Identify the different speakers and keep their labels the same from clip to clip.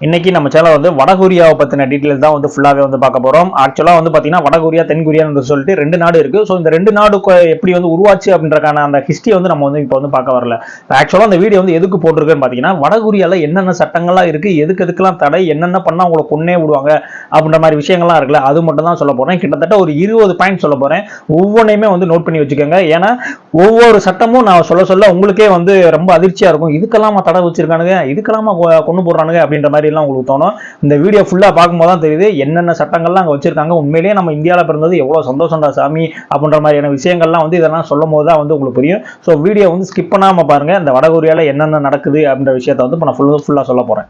Speaker 1: இன்னைக்கு நம்ம சேனல் வந்து வடகொரியாவை பற்றின டீட்டெயில் தான் வந்து ஃபுல்லாகவே வந்து பார்க்க போகிறோம் ஆக்சுவலாக வந்து பார்த்தீங்கன்னா வடகொரியா தென்கொரியான்னு சொல்லிட்டு ரெண்டு நாடு இருக்குது ஸோ இந்த ரெண்டு நாடு எப்படி வந்து உருவாச்சு அப்படின்றக்கான அந்த ஹிஸ்ட்ரி வந்து நம்ம வந்து இப்போ வந்து பார்க்க வரல. ஆக்சுவலாக அந்த வீடியோ வந்து எதுக்கு போட்டிருக்குன்னு பார்த்தீங்கன்னா வடகொரியாவில் என்னென்ன சட்டங்கள்லாம் இருக்குது எதுக்கு எதுக்கெல்லாம் தடை என்னென்ன பண்ணால் அவங்களை கொன்னே விடுவாங்க அப்படின்ற மாதிரி விஷயங்கள்லாம் இருக்குல்ல அது மட்டும் தான் சொல்ல போகிறேன் கிட்டத்தட்ட ஒரு இருபது பாயிண்ட் சொல்ல போகிறேன் ஒவ்வொன்றையுமே வந்து நோட் பண்ணி வச்சுக்கோங்க. ஏன்னா ஒவ்வொரு சட்டமும் நான் சொல்ல சொல்ல உங்களுக்கே வந்து ரொம்ப அதிர்ச்சியாக இருக்கும். இதுக்கெல்லாமா தடை வச்சிருக்கானுங்க இதுக்கெல்லாமா கொண்டு போடுறானுங்க அப்படின்ற மாதிரி எல்லாம் உங்களுக்கு தோணும். இந்த வீடியோ ஃபுல்லா பார்க்கும்போது தான் தெரியுது என்னென்ன சட்டங்கள்லாம் அங்க வச்சிருக்காங்க. உண்மையிலேயே நம்ம இந்தியாவில் பிறந்தது எவ்வளவு சந்தோஷம்டா சாமி அப்படின்ற மாதிரியான விஷயங்கள்லாம் வந்து இதெல்லாம் சொல்லும் போது தான் வந்து உங்களுக்கு புரியும். ஸோ வீடியோ வந்து ஸ்கிப் பண்ணாம பாருங்க இந்த வடகொரியால என்னென்ன நடக்குது அப்படின்ற விஷயத்த வந்து இப்போ நான் ஃபுல்லாக ஃபுல்லா சொல்ல போறேன்.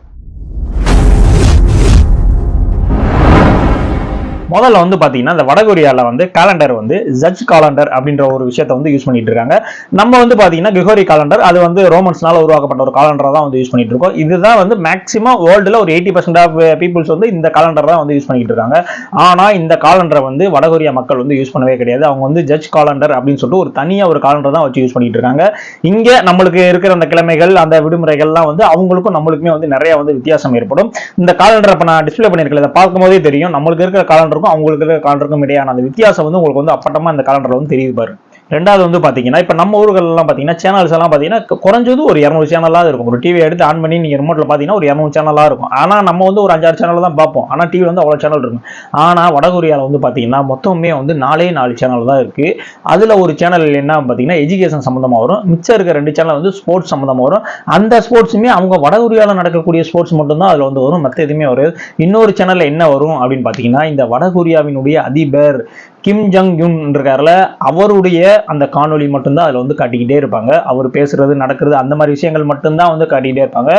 Speaker 1: முதல்ல வந்து பாத்தீங்கன்னா இந்த வடகொரியாவில் வந்து காலண்டர் வந்து ஜட்ஜ் காலண்டர் அப்படின்ற ஒரு விஷயத்த வந்து யூஸ் பண்ணிட்டு இருக்காங்க. நம்ம வந்து பாத்தீங்கன்னா கிஹோரி காலண்டர் அது வந்து ரோமன்ஸ்னால உருவாக்கப்பட்ட ஒரு காலண்டர் தான் வந்து யூஸ் பண்ணிட்டு இருக்கோம். இதுதான் வந்து மேக்ஸிமம் வேர்ல்டில் ஒரு எயிட்டி பர்சன்ட் ஆஃப் பீப்புள்ஸ் வந்து இந்த காலண்டர் தான் வந்து யூஸ் பண்ணிட்டு இருக்காங்க. ஆனா இந்த காலண்டரை வந்து வடகொரியா மக்கள் வந்து யூஸ் பண்ணவே கிடையாது. அவங்க வந்து ஜட்ஜ் காலண்டர் அப்படின்னு சொல்லிட்டு ஒரு தனியாக ஒரு காலண்டர் தான் வச்சு யூஸ் பண்ணிட்டு இருக்காங்க. இங்கே நம்மளுக்கு இருக்கிற அந்த கிழமைகள் அந்த விடுமுறைகள்லாம் வந்து அவங்களுக்கும் நம்மளுக்குமே வந்து நிறைய வந்து வித்தியாசம் ஏற்படும். இந்த காலண்டர் இப்போ நான் டிஸ்ப்ளே பண்ணியிருக்கேன் இதை பார்க்கும்போதே தெரியும். நம்மளுக்கு இருக்கிற காலண்டர் காலண்டருக்கும் அவங்களுக்கு இருக்கிற காலண்டருக்கும் இடையான அந்த வித்தியாசம் வந்து உங்களுக்கு வந்து அப்பட்டமா இந்த காலண்டரில் வந்து தெரியுது பாரு. ரெண்டாவது வந்து பார்த்தீங்கன்னா இப்போ நம்ம ஊர்களெல்லாம் பார்த்தீங்கன்னா சேனல்ஸ் எல்லாம் பார்த்தீங்கன்னா குறைஞ்சது ஒரு இரநூறு சேனலாக இருக்கும். ஒரு டிவி எடுத்து ஆன் பண்ணி நீங்கள் ரிமோட்டில் பார்த்தீங்கன்னா ஒரு இரநூறு சேனலாக இருக்கும். ஆனால் நம்ம வந்து ஒரு அஞ்சாறு சேனல் தான் பார்ப்போம். ஆனால் டிவி வந்து அவ்வளோ சேனல் இருக்கும். ஆனால் வடகொரியாவில் வந்து பார்த்தீங்கன்னா மொத்தமே வந்து நாலே நாலு சேனல் தான் இருக்குது அதில் ஒரு சேனல் என்ன பார்த்தீங்கன்னா எஜுகேஷன் சம்மந்தமாக வரும். மிச்சம் இருக்க ரெண்டு சேனல் வந்து ஸ்போர்ட்ஸ் சம்மந்தமாக வரும். அந்த ஸ்போர்ட்ஸுமே அவங்க வடகொரியாவில் நடக்கக்கூடிய ஸ்போர்ட்ஸ் மட்டும்தான் அதில் வந்து வரும். மற்ற எதுவுமே வரும் இன்னொரு சேனலில் என்ன வரும் அப்படின்னு பார்த்தீங்கன்னா இந்த வடகொரியாவினுடைய அதிபர் கிம் ஜங் யுன் இருக்கார்ல அவருடைய அந்த காணொலி மட்டும்தான் அதுல வந்து காட்டிக்கிட்டே இருப்பாங்க. அவர் பேசுறது நடக்கிறது அந்த மாதிரி விஷயங்கள் மட்டும்தான் வந்து காட்டிக்கிட்டே இருப்பாங்க.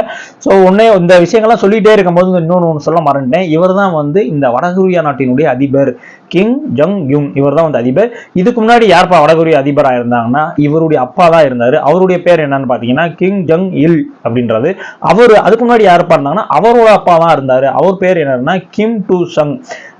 Speaker 1: ஸோ ஒன்னே இந்த விஷயங்கள்லாம் சொல்லிட்டே இருக்கும்போது இன்னொன்று ஒன்று சொல்ல மறந்துட்டேன். இவர் தான் வந்து இந்த வடகொரியா நாட்டினுடைய அதிபர். கிங் ஜங் யுங் இவர் தான் வந்து அதிபர். இதுக்கு முன்னாடி யார்ப்பா வடகொரிய அதிபராக இருந்தாங்கன்னா இவருடைய அப்பா தான் இருந்தார். அவருடைய பேர் என்னன்னு பார்த்தீங்கன்னா கிங் ஜங் இல் அப்படின்றது. அவர் அதுக்கு முன்னாடி யார்ப்பா இருந்தாங்கன்னா அவரோட அப்பா தான் இருந்தார். அவர் பேர் என்னன்னா கிம் டு சங்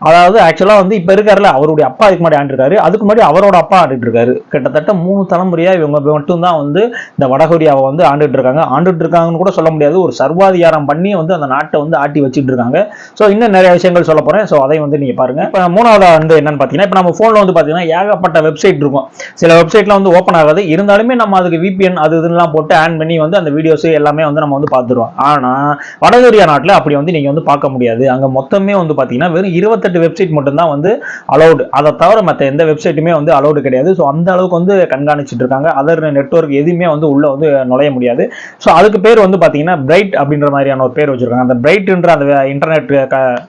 Speaker 1: அதாவது ஆக்சுவலாக வந்து இப்போ இருக்காருல்ல அவருடைய அப்பா அதுக்கு முன்னாடி ஆண்டிருக்காரு. அதுக்கு முன்னாடி அவரோட அப்பா ஆண்டுட்டு இருக்காரு கிட்டத்தட்ட மூணு தலைமுறையாக இவங்க மட்டும்தான் வந்து இந்த வடகொரியாவை வந்து ஆண்டுட்டு இருக்காங்க ஆண்டுட்டு இருக்காங்கன்னு கூட சொல்ல முடியாது. ஒரு சர்வாதிகாரம் பண்ணி வந்து அந்த நாட்டை வந்து ஆட்டி வச்சுட்டு இருக்காங்க ஸோ இன்னும் நிறைய விஷயங்கள் சொல்ல போகிறேன் ஸோ அதையும் வந்து நீங்கள் பாருங்க. இப்போ மூணாவது வந்து என்னன்னு பார்த்தீங்கன்னா இப்போ நம்ம ஃபோனில் வந்து பார்த்தீங்கன்னா ஏகப்பட்ட வெப்சைட் இருக்கும். சில வெப்சைட்லாம் வந்து ஓப்பன் ஆகாது. இருந்தாலுமே நம்ம அதுக்கு விபிஎன் அது இதுலாம் போட்டு ஆன் பண்ணி வந்து அந்த வீடியோஸ் எல்லாமே வந்து நம்ம வந்து பார்த்துருவோம். ஆனால் வடகொரியா நாட்டில் அப்படி வந்து நீங்கள் வந்து பார்க்க முடியாது. அங்கே மொத்தமே வந்து பார்த்தீங்கன்னா வெறும் இருபத்தெட்டு வெப்சைட் மட்டும்தான் வந்து அலௌடு அதை தவிர மற்ற எந்த வெப்சைட்டுமே வந்து அலௌடு கிடையாது. ஸோ அந்த அளவுக்கு வந்து கண்காணிச்சிட்டு இருக்காங்க. அதர் நெட்வொர்க் எதுவுமே வந்து உள்ளே வந்து நுழைய முடியாது. ஸோ அதுக்கு பேர் வந்து பார்த்தீங்கன்னா பிரைட் அப்படின்ற மாதிரியான ஒரு பேர் வச்சிருக்காங்க. அந்த பிரைட்ன்ற அந்த இன்டர்நெட்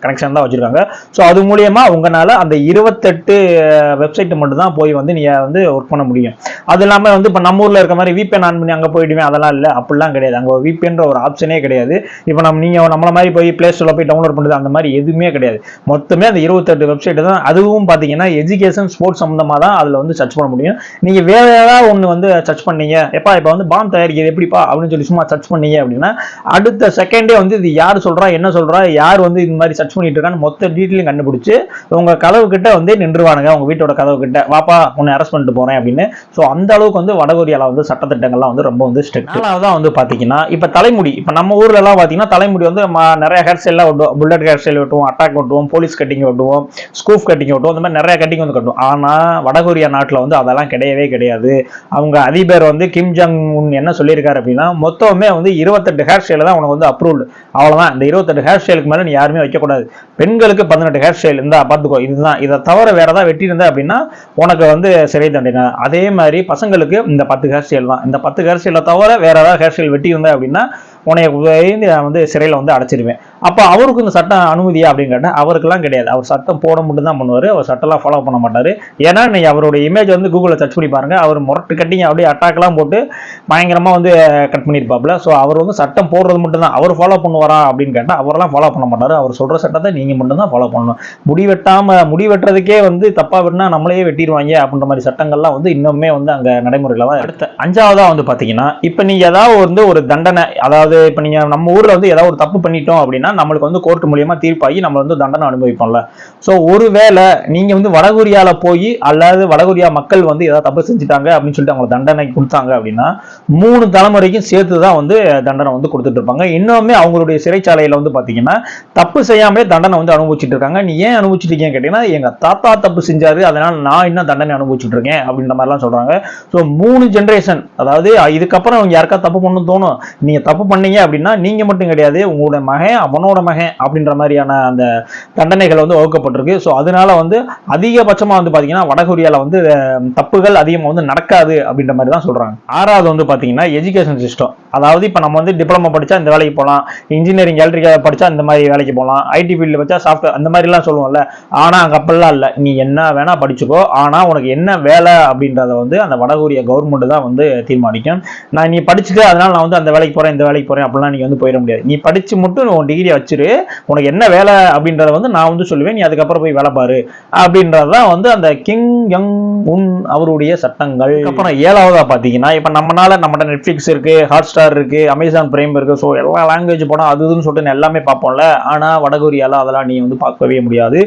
Speaker 1: கனெக்ஷன் தான் வச்சிருக்காங்க. ஸோ அது மூலியமாக உங்களால் அந்த இருபத்தெட்டு வெப்சைட்டு மட்டும்தான் போய் வந்து நீங்கள் வந்து ஒர்க் பண்ண முடியும். அது இல்லாமல் வந்து இப்போ நம்ம ஊரில் இருக்க மாதிரி விபிஎன் ஆன் பண்ணி அங்கே போயிடுவேன் அதெல்லாம் இல்லை. அப்படிலாம் கிடையாது. அங்கே விபிஎன்ற ஒரு ஆப்ஷனே கிடையாது. இப்போ நம்ம நீங்கள் நம்மள மாதிரி போய் பிளே ஸ்டோரில் போய் டவுன்லோட் பண்ணுறது அந்த மாதிரி எதுவுமே கிடையாது. மொத்தமே அந்த இருபத்தெட்டு வெப்சைட்டு தான். அதுவும் பார்த்தீங்கன்னா எஜுகேஷன் ஸ்போர்ட்ஸ் சம்மந்தமாக தான் அதில் வந்து சர்ச் பண்ண முடியும். நீங்கள் வேற ஏதாவது ஒன்று வந்து சர்ச் பண்ணீங்க. எப்பா இப்போ வந்து பாம் தயாரிக்கிறது எப்படிப்பா அப்படின்னு சொல்லி சும்மா சர்ச் பண்ணீங்க அப்படின்னா அடுத்த செகண்டே வந்து இது யார் சொல்கிறா என்ன சொல்கிறா யார் வந்து இந்த மாதிரி சர்ச் பண்ணிட்டு இருக்கான்னு மொத்த டீட்டெயிலும் கண்டுபிடிச்சி உங்கள் கலவு கிட்ட வந்து நின்றுவானுங்க. உங்க வீட்டோட கதவு கிட்ட வாப்பா உன்னை அரெஸ்ட் பண்ணிட்டு போறேன் அப்படின்னு. ஸோ அந்த அளவுக்கு வந்து வடகொரியால வந்து சட்டத்திட்டங்கள்லாம் வந்து ரொம்ப வந்து ஸ்ட்ரிக்ட் தான் வந்து பாத்தீங்கன்னா இப்ப தலைமுடி. இப்ப நம்ம ஊர்ல எல்லாம் பாத்தீங்கன்னா தலைமுடி வந்து நிறைய ஹேர் ஸ்டைல்லாம் வெட்டுவோம் புல்லட் ஹேர் ஸ்டைல் வெட்டுவோம் அட்டாக் வெட்டுவோம் போலீஸ் கட்டிங் வெட்டுவோம் ஸ்கூஃப் கட்டிங் வெட்டுவோம் அந்த மாதிரி நிறைய கட்டிங் வந்து கட்டுவோம். ஆனா வடகொரியா நாட்டுல வந்து அதெல்லாம் கிடையவே கிடையாது. அவங்க அதிபர் வந்து கிம் ஜங் உன் என்ன சொல்லியிருக்காரு அப்படின்னா மொத்தமே வந்து இருபத்தெட்டு ஹேர் ஸ்டைல தான் உனக்கு வந்து அப்ரூவ்டு அவ்வளவுதான். இந்த இருபத்தெட்டு ஹேர் ஸ்டைலுக்கு மேல நீ யாருமே வைக்கக்கூடாது. பெண்களுக்கு பதினெட்டு ஹேர் ஸ்டைல் இருந்தா பாத்துக்கோ இதுதான். இதை தவிர வேற ஏதாவது வெட்டி அப்படின்னா உனக்கு வந்து சிறை தண்டனை. அதே மாதிரி பசங்களுக்கு இந்த பத்து ஹேர் ஸ்டைல் தான். இந்த பத்து ஹேர் ஸ்டைலை தவிர வேற ஏதாவது ஹேர் ஸ்டைல் வெட்டி அப்படின்னா உயர்ந்து நான் வந்து சிறையில் வந்து அடைச்சிருவேன். அப்போ அவருக்கு இந்த சட்டம் அனுமதியா அப்படின்னு கேட்டால் அவருக்கெல்லாம் கிடையாது. அவர் சட்டம் போட மட்டும் தான் பண்ணுவார். அவர் சட்டம்லாம் ஃபாலோ பண்ண மாட்டார். ஏன்னா நீ அவருடைய இமேஜ் வந்து கூகுளில் சர்ச் பண்ணி பாருங்க. அவர் முரட்டு கட்டிங்க அப்படியே அட்டாக்லாம் போட்டு பயங்கரமாக வந்து கட் பண்ணியிருப்பாப்புல ஸோ அவர் வந்து சட்டம் போடுறது மட்டும் தான். அவர் ஃபாலோ பண்ணுவாரா அப்படின்னு கேட்டால் அவரெல்லாம் ஃபாலோ பண்ண மாட்டார். அவர் சொல்கிற சட்டத்தை நீங்கள் மட்டும் தான் ஃபாலோ பண்ணணும். முடி வெட்டாம முடி வெட்டுறதுக்கே வந்து தப்பா வெட்டினா நம்மளையே வெட்டிடுவாங்க அப்படின்ற மாதிரி சட்டங்கள்லாம் வந்து இன்னுமே வந்து அங்க நடைமுறையில தான் அடுத்த. அஞ்சாவதா வந்து பாத்தீங்கன்னா இப்ப நீங்க ஏதாவது வந்து ஒரு தண்டனை அதாவது அது இப்போ நீங்கள் நம்ம ஊர்ல வந்து ஏதாவது ஒரு தப்பு பண்ணிட்டோம் அப்படின்னா நம்மளுக்கு வந்து கோர்ட் மூலியமாக தீர்ப்பாகி நம்ம வந்து தண்டனை அனுபவிப்போம்ல. ஸோ ஒருவேளை நீங்க வந்து வடகொரியால போய் அல்லது வடகொரியா மக்கள் வந்து ஏதாவது தப்பு செஞ்சுட்டாங்க அப்படின்னு சொல்லிட்டு அவங்களுக்கு தண்டனை கொடுத்தாங்க அப்படின்னா மூணு தலைமுறைக்கும் சேர்த்து தான் வந்து தண்டனை வந்து கொடுத்துட்டு இருப்பாங்க இன்னுமே அவங்களுடைய சிறைச்சாலையில் வந்து பார்த்தீங்கன்னா தப்பு செய்யாமலே தண்டனை வந்து அனுபவிச்சுட்டு இருக்காங்க நீ ஏன் அனுபவிச்சுட்டு இருக்கீங்கன்னு கேட்டீங்கன்னா எங்க தாத்தா தப்பு செஞ்சாரு அதனால நான் இன்னும் தண்டனை அனுபவிச்சுட்டு இருக்கேன் அப்படின்ற மாதிரிலாம் சொல்றாங்க. ஸோ மூணு ஜென்ரேஷன் அதாவது இதுக்கப்புறம் அவங்க யாருக்கா தப்பு பண்ணணும் தோணும் நீங்க தப்பு பண்ணீங்க அப்படின்னா நீங்க மட்டும் கிடையாது உங்களோட மகன் அவனோட மகன் அப்படின்ற மாதிரியான அந்த தண்டனைகள் வந்து வகுக்கப்பட்டிருக்கு. ஸோ அதனால வந்து அதிகபட்சமா வந்து பாத்தீங்கன்னா வடகொரியால வந்து தப்புகள் அதிகமாக வந்து நடக்காது அப்படின்ற மாதிரி தான் சொல்றாங்க. ஆறாவது வந்து பாத்தீங்கன்னா எஜுகேஷன் சிஸ்டம் அதாவது இப்போ நம்ம வந்து டிப்ளமோ படிச்சா இந்த வேலைக்கு போகலாம் இன்ஜினியரிங் எலக்ட்ரிக்கல் படிச்சா இந்த மாதிரி வேலைக்கு போகலாம் ஐடி ஃபீல்டில் வச்சா சாஃப்ட்வேர் அந்த மாதிரிலாம் சொல்லுவோம்ல. ஆனா அங்க அப்படிலாம் இல்லை. நீ என்ன வேணா படிச்சுக்கோ. ஆனா உனக்கு என்ன வேலை அப்படின்றத வந்து அந்த வடகொரிய கவர்மெண்ட் தான் வந்து தீர்மானிக்கும். நான் நீ படிச்சுட்டு அதனால நான் வந்து அந்த வேலைக்கு போறேன் இந்த வேலைக்கு போறேன் அப்படிலாம் நீ வந்து போயிட முடியாது. நீ படிச்சு மட்டும் உன் டிகிரியை வச்சிரு. உனக்கு என்ன வேலை அப்படின்றத வந்து நான் வந்து சொல்லுவேன். நீ அதுக்கப்புறம் போய் வேலை பாரு. அப்படின்றது தான் வந்து அந்த கிங் யங் உன் அவருடைய சட்டங்கள். அப்புறம் ஏழாவதா பாத்தீங்கன்னா இப்ப நம்மனால நம்மகிட்ட நெட்ஃபிளிக்ஸ் இருக்கு ஹாட் ஹாட்ஸ்டார் இருக்குது அமேசான் பிரைம் இருக்குது ஸோ எல்லா லாங்குவேஜ் போனால் அது இதுன்னு சொல்லிட்டு எல்லாமே பார்ப்போம்ல. ஆனால் வடகொரியால அதெல்லாம் நீ வந்து பார்க்கவே முடியாது.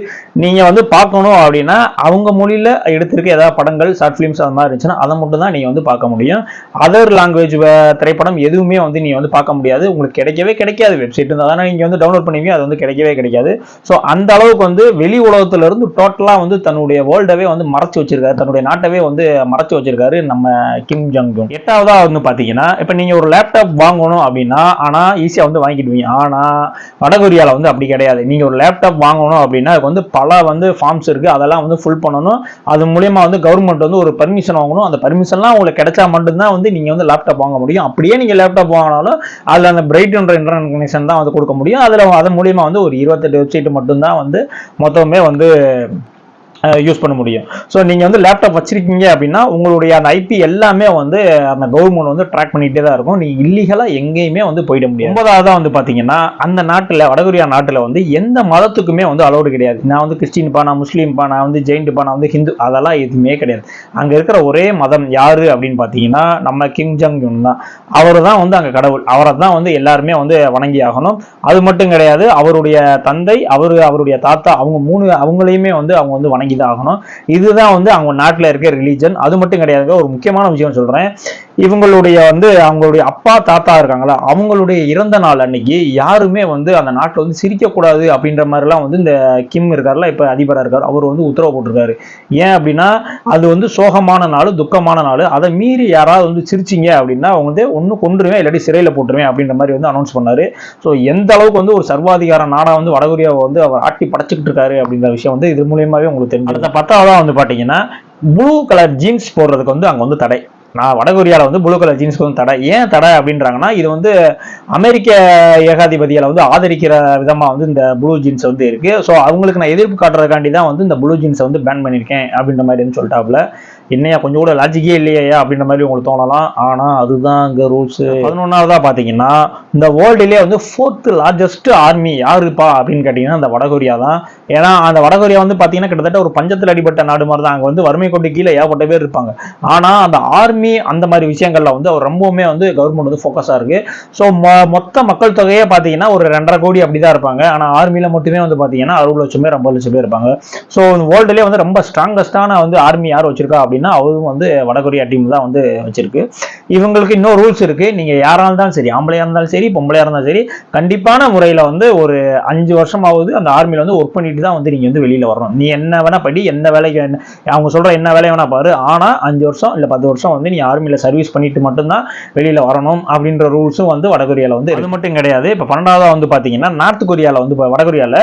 Speaker 1: நீங்கள் வந்து பார்க்கணும் அப்படின்னா அவங்க மொழியில் எடுத்திருக்க ஏதாவது படங்கள் ஷார்ட் ஃபிலிம்ஸ் அந்த மாதிரி இருந்துச்சுன்னா அதை மட்டும் தான் நீங்கள் வந்து பார்க்க முடியும். அதர் லாங்குவேஜ் திரைப்படம் எதுவுமே வந்து நீங்கள் வந்து பார்க்க முடியாது. உங்களுக்கு கிடைக்கவே கிடைக்காது. வெப்சைட் இருந்தால் தானே நீங்கள் வந்து டவுன்லோட் பண்ணுவீங்க அது வந்து கிடைக்கவே கிடைக்காது. ஸோ அந்த அளவுக்கு வந்து வெளி உலகத்திலிருந்து டோட்டலாக வந்து தன்னுடைய வேர்ல்டவே வந்து மறைச்சு வச்சிருக்காரு. தன்னுடைய நாட்டவே வந்து மறைச்சு வச்சிருக்காரு நம்ம கிம் ஜங் உன் எட்டாவதா வந்து பார்த்தீங்கன்னா இப்போ நீங்கள் ஒரு லேப்டாப் வாங்கணும் அப்படின்னா ஆனா ஈஸியா வந்து வாங்கிடுவீங்க. ஆனா வடகொரியால வந்து அப்படி கிடையாது. நீங்க ஒரு லேப்டாப் வாங்கணும் அப்படின்னா அதுக்கு வந்து பல வந்து ஃபார்ம்ஸ் இருக்கு. அதெல்லாம் வந்து ஃபுல் பண்ணணும். அது மூலியமா வந்து கவர்மெண்ட் வந்து ஒரு பர்மிஷன் வாங்கணும். அந்த பர்மிஷன்லாம் உங்களுக்கு கிடைச்சா மட்டும்தான் வந்து நீங்க வந்து லேப்டாப் வாங்க முடியும். அப்படியே நீங்க லேப்டாப் வாங்கினாலும் அதுல அந்த பிரைட்ன்ற இன்டர்நெட் கனெக்ஷன் தான் வந்து கொடுக்க முடியும். அதுல அதன் மூலியமா வந்து ஒரு இருபத்தெட்டு வெப்சைட் மட்டும்தான் வந்து மொத்தமே வந்து யூஸ் பண்ண முடியும். ஸோ நீங்கள் வந்து லேப்டாப் வச்சிருக்கீங்க அப்படின்னா உங்களுடைய அந்த ஐபி எல்லாமே வந்து அந்த கவர்மெண்ட் வந்து ட்ராக் பண்ணிகிட்டே தான் இருக்கும். நீங்கள் இல்லீகலாக எங்கேயுமே வந்து போயிட முடியும் ஒன்பதாவதாக வந்து பார்த்தீங்கன்னா அந்த நாட்டில் வடகொரியா நாட்டில் வந்து எந்த மதத்துக்குமே வந்து அலௌடு கிடையாது. நான் வந்து கிறிஸ்டின்ப்பா நான் முஸ்லீம்ப்பா நான் வந்து ஜெயின்ட்டுப்பா நான் வந்து ஹிந்து அதெல்லாம் எதுவுமே கிடையாது. அங்கே இருக்கிற ஒரே மதம் யார் அப்படின்னு பார்த்தீங்கன்னா நம்ம கிங் ஜங் யூன் தான். அவர் தான் வந்து அங்கே கடவுள். அவரை தான் வந்து எல்லாருமே வந்து வணங்கி ஆகணும். அது மட்டும் கிடையாது அவருடைய தந்தை அவர் அவருடைய தாத்தா அவங்க மூணு அவங்களையுமே வந்து அவங்க வந்து வணங்கி தான் ஆகணும் இதுதான் வந்து அவங்க நாட்டில் இருக்க ரிலீஜன் அது மட்டும் கிடையாதுங்க. ஒரு முக்கியமான விஷயம் சொல்றேன். இவங்களுடைய வந்து அவங்களுடைய அப்பா தாத்தா இருக்காங்களா அவங்களுடைய இறந்த நாள் அன்னைக்கு யாருமே வந்து அந்த நாட்டில் வந்து சிரிக்கக்கூடாது அப்படின்ற மாதிரிலாம் வந்து இந்த கிம் இருக்கார்ல இப்போ அதிபராக இருக்கார். அவர் வந்து உத்தரவு போட்டிருக்காரு. ஏன் அப்படின்னா அது வந்து சோகமான நாள் துக்கமான நாள். அதை மீறி யாராவது வந்து சிரிச்சிங்க அப்படின்னா அவங்க வந்து ஒன்று கொண்டுருவேன் இல்லாட்டி சிறையில் போட்டுருவேன் அப்படின்ற மாதிரி வந்து அனௌன்ஸ் பண்ணார். ஸோ எந்த அளவுக்கு வந்து ஒரு சர்வாதிகார நாடாக வந்து வடகொரியாவை வந்து அவர் ஆட்டி படைச்சிக்கிட்டு இருக்காரு அப்படின்ற விஷயம் வந்து இது மூலியமாகவே உங்களுக்கு தெரிஞ்சு அடுத்த பத்தாவதாக வந்து பார்த்தீங்கன்னா ப்ளூ கலர் ஜீன்ஸ் போடுறதுக்கு வந்து அங்கே வந்து தடை. நான் வடகொரியாவில் வந்து ப்ளூ கலர் ஜீன்ஸ்க்கு வந்து தடை. ஏன் தடை அப்படின்றாங்கன்னா இது வந்து அமெரிக்க ஏகாதிபதியால வந்து ஆதரிக்கிற விதமா வந்து இந்த ப்ளூ ஜீன்ஸ் வந்து இருக்கு. ஸோ அவங்களுக்கு நான் எதிர்ப்பு காட்டுறதுக்காண்டி தான் வந்து இந்த ப்ளூ ஜீன்ஸை வந்து பேன் பண்ணியிருக்கேன் அப்படின்ற மாதிரி வந்து சொல்லிட்டாப்புல. என்னையா கொஞ்சம் கூட லாஜிக்கே இல்லையா அப்படின்ற மாதிரி உங்களுக்கு தோணலாம். ஆனால் அதுதான் அங்கே ரூல்ஸு பதினொன்றாவதாக பார்த்தீங்கன்னா இந்த வேர்ல்டுலேயே வந்து ஃபோர்த்து லார்ஜஸ்ட் ஆர்மி யாருப்பா அப்படின்னு கேட்டிங்கன்னா அந்த வடகொரியா தான். ஏன்னா அந்த வடகொரியா வந்து பார்த்தீங்கன்னா கிட்டத்தட்ட ஒரு பஞ்சத்தில் அடிபட்ட நாடு மாதிரி தான். அங்கே வந்து வறுமை கொண்டு கீழே ஏகப்பட்ட பேர் இருப்பாங்க. ஆனால் அந்த ஆர்மி அந்த மாதிரி விஷயங்கள்ல வந்து அவர் ரொம்பவுமே வந்து கவர்மெண்ட் வந்து ஃபோக்கஸாக இருக்கு. ஸோ மொத்த மக்கள் தொகையே பார்த்தீங்கன்னா ஒரு ரெண்டரை கோடி அப்படி தான் இருப்பாங்க ஆனால் ஆர்மியில் மட்டுமே வந்து பார்த்தீங்கன்னா அறுபது லட்சம் பேர் ஐம்பது லட்சம் பேர் இருப்பாங்க. ஸோ வேர்ல்டுலேயே வந்து ரொம்ப ஸ்ட்ராங்கஸ்டான வந்து ஆர்மி யார் வச்சிருக்கா அப்படின்னு அவரும் வந்து வடகொரியா டீம் தான் வந்து வச்சிருக்கு. இவங்களுக்கு இன்னும் ரூல்ஸ் இருக்கு. நீங்க யாரா இருந்தாலும் சரி ஆம்பளையா இருந்தாலும் சரி பொம்பளையா இருந்தாலும் சரி கண்டிப்பான முறையில வந்து ஒரு அஞ்சு வருஷமாவது அந்த ஆர்மியில வந்து ஒர்க் பண்ணிட்டு தான் வந்து நீங்க வந்து வெளியில வரணும். நீ என்ன வேணா படி என்ன வேலைக்கு என்ன அவங்க சொல்ற என்ன வேலை வேணா பாரு. ஆனா அஞ்சு வருஷம் இல்ல பத்து வருஷம் வந்து நீ ஆர்மியில சர்வீஸ் பண்ணிட்டு மட்டும்தான் வெளியில வரணும் அப்படின்ற ரூல்ஸும் வந்து வடகொரியால வந்து அது மட்டும் கிடையாது. இப்ப பன்னெண்டாவதா வந்து பாத்தீங்கன்னா நார்த் கொரியால வந்து வடகொரியால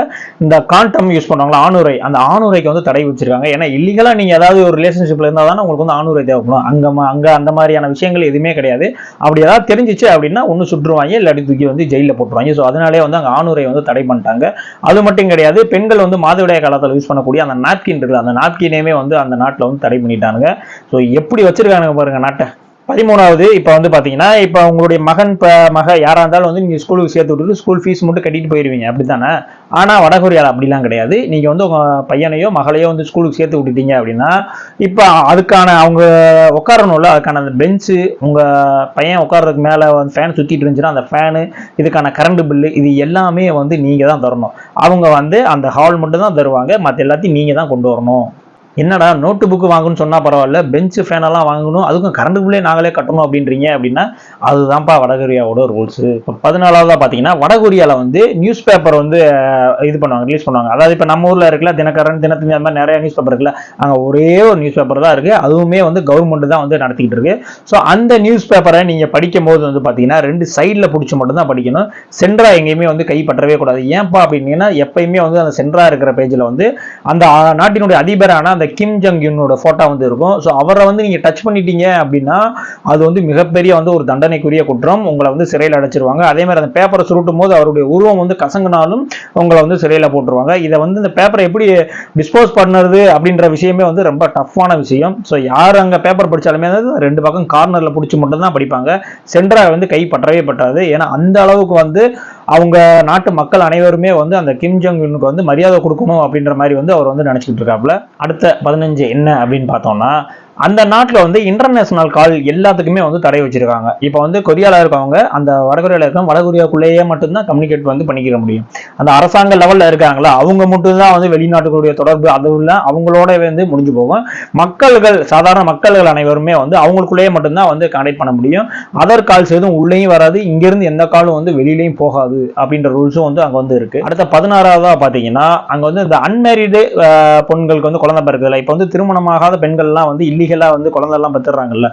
Speaker 1: இந்த காண்டம் யூஸ் பண்ணுவாங்களா ஆணுரை அந்த ஆணுரைக்கு வந்து தடை வச்சிருக்காங்க ஏன்னா இல்லீகலா நீங்க ஏதாவது ஒரு ரிலேஷன்ஷிப்ல இருந்தா தானே உங்களுக்கு வந்து ஆணுரை தேவைப்படும். அங்க அங்கே அந்த மாதிரியான விஷயங்கள் எதுவுமே கிடையாது. அப்படி ஏதாவது தெரிஞ்சிச்சு அப்படின்னா ஒன்று சுற்றுவாங்க இல்லாட்டி தூக்கி வந்து ஜெயிலில் போட்டுருவாங்க. ஸோ அதனாலே வந்து அங்கே ஆணுரை வந்து தடை பண்ணிட்டாங்க. அது மட்டும் கிடையாது பெண்கள் வந்து மாதவிடாய் காலத்தில் யூஸ் பண்ணக்கூடிய அந்த நாப்கின் இருக்குது. அந்த நாப்கினையுமே வந்து அந்த நாட்டில் வந்து தடை பண்ணிட்டாங்க ஸோ எப்படி வச்சிருக்காங்க பாருங்க நாட்டை. பதிமூணாவது இப்போ வந்து பார்த்தீங்கன்னா இப்போ உங்களுடைய மகன் இப்போ மக யாராக இருந்தாலும் வந்து நீங்கள் ஸ்கூலுக்கு சேர்த்து விட்டுட்டு ஸ்கூல் ஃபீஸ் மட்டும் கட்டிட்டு போயிருவீங்க. அப்படித்தானே? ஆனால் வடகொரியாவில் அப்படிலாம் கிடையாது. நீங்கள் வந்து உங்கள் பையனையோ மகளையோ வந்து ஸ்கூலுக்கு சேர்த்து விட்டுட்டீங்க அப்படின்னா இப்போ அதுக்கான அவங்க உட்காரணும்ல அதுக்கான அந்த பெஞ்சு உங்கள் பையன் உட்காரதுக்கு மேலே வந்து ஃபேன் சுற்றிட்டு இருந்துச்சுன்னா அந்த ஃபேனு இதுக்கான கரண்ட் பில்லு இது எல்லாமே வந்து நீங்கள் தான் தரணும். அவங்க வந்து அந்த ஹால் மட்டும் தான் தருவாங்க. மற்ற எல்லாத்தையும் நீங்கள் தான் கொண்டு வரணும். என்னடா நோட்டு புக்கு வாங்கணும்னு சொன்னால் பரவாயில்ல பெஞ்ச் ஃபேனெல்லாம் வாங்கணும் அதுக்கும் கரண்ட் நாங்களே கட்டணும் அப்படின்றீங்க அப்படின்னா அதுதான்ப்பா வடகொரியாவோட ரூல்ஸு இப்போ பதினாலாவதாக பார்த்தீங்கன்னா வடகொரியாவில் வந்து நியூஸ் பேப்பர் வந்து இது பண்ணுவாங்க ரிலீஸ் பண்ணுவாங்க. அதாவது இப்போ நம்ம ஊரில் இருக்குல்ல தினக்கரன் தினத்தந்தி அந்த மாதிரி நிறைய நியூஸ் பேப்பர் இருக்குல்ல அங்கே ஒரே ஒரு நியூஸ் பேப்பர் தான் இருக்குது அதுவுமே வந்து கவர்மெண்ட் தான் வந்து நடத்திக்கிட்டு இருக்கு. ஸோ அந்த நியூஸ் பேப்பரை நீங்கள் படிக்கும் போது வந்து பார்த்தீங்கன்னா ரெண்டு சைடில் பிடிச்சி மட்டும்தான் படிக்கணும். சென்ட்ரா எங்கேயுமே வந்து கைப்பற்றவே கூடாது. ஏன்ப்பா அப்படின்னீங்கன்னா எப்பயுமே வந்து அந்த சென்ட்ரா இருக்கிற பேஜில் வந்து அந்த நாட்டினுடைய அதிபரான அந்த கிம் ஜங் யுன்னோட ஃபோட்டோ வந்து இருக்கும். ஸோ அவரை வந்து நீங்கள் டச் பண்ணிட்டீங்க அப்படின்னா அது வந்து மிகப்பெரிய வந்து ஒரு தண்டனைக்குரிய குற்றம். உங்களை வந்து சிறையில் அடைச்சிருவாங்க. அதே மாதிரி அந்த பேப்பரை சுருட்டும் போது அவருடைய உருவம் வந்து கசங்கினாலும் உங்களை வந்து சிறையில் போட்டுருவாங்க. இதை வந்து இந்த பேப்பரை எப்படி டிஸ்போஸ் பண்ணுறது அப்படின்ற விஷயமே வந்து ரொம்ப டஃப்பான விஷயம். ஸோ யார் அங்கே பேப்பர் படிச்சாலுமே வந்து ரெண்டு பக்கம் கார்னரில் பிடிச்சி மட்டும்தான் படிப்பாங்க. சென்ட்ரா வந்து கை பற்றவே பற்றாது. ஏன்னா அந்த அளவுக்கு வந்து அவங்க நாட்டு மக்கள் அனைவருமே வந்து அந்த கிம் ஜங் யுனுக்கு வந்து மரியாதை கொடுக்கணும் அப்படின்ற மாதிரி வந்து அவர் வந்து நினச்சிக்கிட்டு இருக்காப்புல. அடுத்த பதினஞ்சு என்ன அப்படின்னு பார்த்தோம்னா அந்த நாட்டில் வந்து இன்டர்நேஷனல் கால் எல்லாத்துக்குமே வந்து தடை வச்சிருக்காங்க. இப்போ வந்து கொரியாவில் இருக்கவங்க அந்த வடகொரியாவில் இருக்க வடகொரியாக்குள்ளேயே மட்டும்தான் கம்யூனிகேட் வந்து பண்ணிக்கிற முடியும். அந்த அரசாங்க லெவலில் இருக்காங்களா அவங்க மட்டும்தான் வந்து வெளிநாட்டுகளுடைய தொடர்பு அதுவும் அவங்களோட வந்து முடிஞ்சு போகும். மக்கள்கள் சாதாரண மக்கள்கள் அனைவருமே வந்து அவங்களுக்குள்ளேயே மட்டும்தான் வந்து கனெக்ட் பண்ண முடியும். அதர் கால்ஸ் எதுவும் உள்ளேயும் வராது இங்கிருந்து எந்த காலும் வந்து வெளியிலையும் போகாது அப்படின்ற ரூல்ஸும் வந்து அங்கே வந்து இருக்குது அடுத்த பதினாறாவதாக பார்த்தீங்கன்னா அங்கே வந்து இந்த அன்மேரிடு பெண்களுக்கு வந்து குழந்தை பிறகுதுல இப்போ வந்து திருமணமாகாத பெண்கள்லாம் வந்து இல்லீகல் வந்து குழந்தை பத்துறாங்கல்ல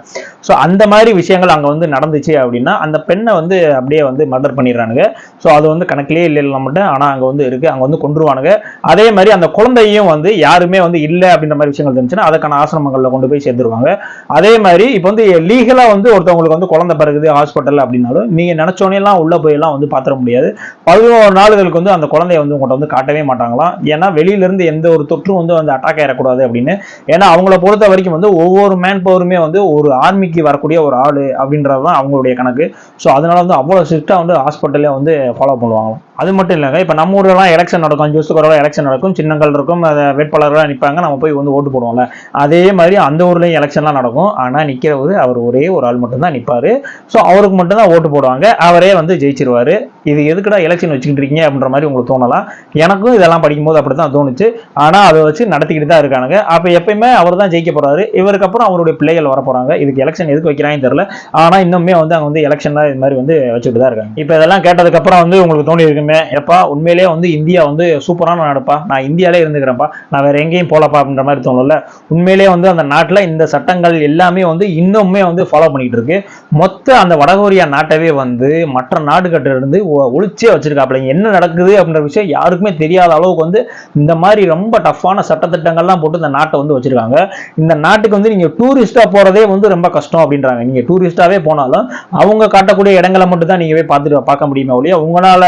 Speaker 1: ஸோ அந்த மாதிரி விஷயங்கள் அங்க வந்து நடந்துச்சு அப்படின்னா அந்த பெண்ணை வந்து அப்படியே வந்து மர்டர் பண்ணிடுறானுங்க. ஸோ அது வந்து கணக்கிலே இல்லை இல்லை மட்டும் ஆனா அங்க வந்து இருக்கு. அங்க வந்து கொண்டுருவானுங்க அதே மாதிரி அந்த குழந்தையும் வந்து யாருமே வந்து இல்லை அப்படின்ற மாதிரி விஷயங்கள் இருந்துச்சுன்னா அதுக்கான ஆசிரமங்களில் கொண்டு போய் சேர்ந்துருவாங்க. அதே மாதிரி இப்போ வந்து லீகலா வந்து ஒருத்தவங்களுக்கு வந்து குழந்தை பிறகுது ஹாஸ்பிட்டல் அப்படின்னாலும் நீங்க நினைச்சோனே எல்லாம் உள்ள வந்து பாத்திர முடியாது. பதினோரு நாளுகளுக்கு வந்து அந்த குழந்தைய வந்து உங்கள்கிட்ட வந்து காட்டவே மாட்டாங்களாம். ஏன்னா வெளியில இருந்து எந்த ஒரு தொற்றும் வந்து வந்து அட்டாக் ஆயிடக்கூடாது அப்படின்னு. ஏன்னா அவங்கள பொறுத்த வரைக்கும் வந்து ஒவ்வொரு மேன் பவருமே வந்து ஒரு ஆர்மிக்கு வரக்கூடிய ஒரு ஆள் அப்படின்றது தான் அவங்களுடைய கணக்கு. ஸோ அதனால வந்து அவ்வளோ ஸ்ட்ரிக்டாக வந்து ஹாஸ்பிட்டலே வந்து ஃபாலோ பண்ணுவாங்க அது மட்டும் இல்லைங்க. இப்போ நம்ம ஊர்லலாம் எலெக்ஷன் நடக்கும். அஞ்சு வருஷத்துக்கு ஒரு எலெக்ஷன் நடக்கும். சின்னங்கள் இருக்கும். அதை வேட்பாளர்களாக நிற்பாங்க நம்ம போய் வந்து ஓட்டு போடுவோம்ல. அதே மாதிரி அந்த ஊர்லேயும் எலெக்ஷன்லாம் நடக்கும். ஆனால் நிற்கிறவர் அவர் ஒரே ஒரு ஆள் மட்டும்தான் நிற்பார் ஸோ அவருக்கு மட்டும்தான் ஓட்டு போடுவாங்க. அவரே வந்து ஜெயிச்சிருவார். இது எதுக்குடா எலெக்ஷன் வச்சுக்கிட்டு இருக்கீங்க அப்படின்ற மாதிரி உங்களுக்கு தோணலாம். எனக்கும் இதெல்லாம் படிக்கும்போது அப்படி தான் தோணுச்சு. ஆனால் அதை வச்சு நடத்திக்கிட்டு தான் இருக்கானுங்க. அப்போ எப்பயுமே அவர் தான் ஜெயிக்க போகிறாரு இவருக்கு அப்புறம் அவருடைய பிள்ளைகள் வர இதுக்கு எலெக்ஷன் எதுக்கு வைக்கிறாங்கன்னு தெரியல. ஆனால் இன்னுமே வந்து அங்கே வந்து எலெக்ஷன்லாம் இது மாதிரி வந்து வச்சுட்டு தான் இருக்காங்க. இப்போ இதெல்லாம் கேட்டதுக்கப்புறம் வந்து உங்களுக்கு தோணி இருக்குமே எப்பா உண்மையிலேயே வந்து இந்தியா வந்து சூப்பரான நாடுப்பா. நான் இந்தியாலே இருந்துக்கிறேன்ப்பா. நான் வேற எங்கேயும் போலப்பா அப்படின்ற மாதிரி தோணும்ல. உண்மையிலேயே வந்து அந்த நாட்டில் இந்த சட்டங்கள் எல்லாமே வந்து இன்னுமே வந்து ஃபாலோ பண்ணிட்டு இருக்கு மொத்த அந்த வடகொரியா நாட்டவே வந்து மற்ற நாடுகிட்ட இருந்து ஒ- ஒளிச்சே வச்சிருக்காப்பிலங்க என்ன நடக்குது அப்படின்ற விஷயம் யாருக்குமே தெரியாத அளவுக்கு வந்து இந்த மாதிரி ரொம்ப டஃப்பான சட்டத்திட்டங்கள்லாம் போட்டு இந்த நாட்டை வந்து வச்சிருக்காங்க. இந்த நாட்டுக்கு வந்து நீங்க டூரிஸ்டா போறதே வந்து ரொம்ப கஷ்டம் அப்படின்றாங்க. நீங்க டூரிஸ்டாவே போனாலும் அவங்க காட்டக்கூடிய இடங்களை மட்டும் தான் நீங்க போய் பார்த்துட்டு பார்க்க முடியுமே ஒழிய உங்களால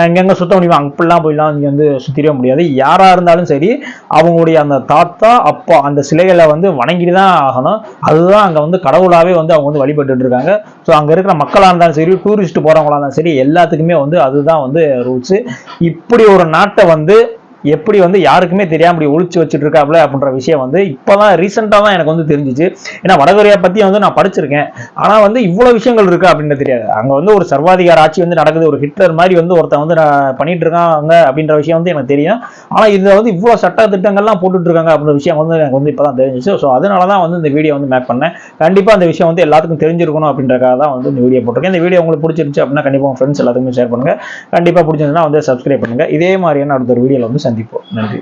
Speaker 1: எங்கெங்க சுத்த முடியுமா அப்படிலாம் போய்லாம் இங்கே வந்து சுத்திடவே முடியாது. யாராக இருந்தாலும் சரி அவங்களுடைய அந்த தாத்தா அப்பா அந்த சிலைகளை வந்து வணங்கிட்டு தான் ஆகணும். அதுதான் அங்கே வந்து கடவுளாகவே வந்து அவங்க வந்து வழிபட்டு இருக்காங்க. ஸோ அங்கே இருக்கிற மக்களாக இருந்தாலும் சரி டூரிஸ்ட் போகிறவங்களாக இருந்தாலும் சரி எல்லாத்துக்குமே வந்து அதுதான் வந்து ரூல்ஸு இப்படி ஒரு நாட்டை வந்து எப்படி வந்து யாருக்குமே தெரியாம இப்படி ஒழிச்சு வச்சுட்டு இருக்காப்ல அப்படின்ற விஷயம் வந்து இப்பதான் ரீசெண்டா தான் எனக்கு வந்து தெரிஞ்சிச்சு. ஏன்னா வடகொரியா பத்தி வந்து நான் படிச்சிருக்கேன். ஆனா வந்து இவ்வளவு விஷயங்கள் இருக்கு அப்படின்னு தெரியாது. அங்க வந்து ஒரு சர்வாதிகார ஆட்சி வந்து நடக்குது. ஒரு ஹிட்லர் மாதிரி வந்து ஒருத்தன் வந்து நான் பண்ணிட்டு இருக்காங்க அப்படின்ற விஷயம் வந்து எனக்கு தெரியும். ஆனா இதுல வந்து இவ்வளவு சட்ட திட்டங்கள்லாம் போட்டுட்டு இருக்காங்க அப்படின்ற விஷயம் வந்து எனக்கு வந்து இப்பதான் தெரிஞ்சிச்சு. ஸோ அதனால தான் வந்து இந்த வீடியோ வந்து மேக் பண்ணேன். கண்டிப்பா அந்த விஷயம் வந்து எல்லாத்துக்கும் தெரிஞ்சிருக்கணும் அப்படின்றக்காக தான் வந்து இந்த வீடியோ போட்டிருக்கேன். இந்த வீடியோ உங்களுக்கு பிடிச்சிருந்துச்சு அப்படின்னா கண்டிப்பா உங்க ஃப்ரெண்ட்ஸ் எல்லாத்துக்குமே ஷேர் பண்ணுங்க. கண்டிப்பா பிடிச்சிருந்தா வந்து சப்ஸ்கிரைப் பண்ணுங்க. இதே மாதிரியான அடுத்த ஒரு வீடியோவில் வந்து சந்திப்போம் நன்றி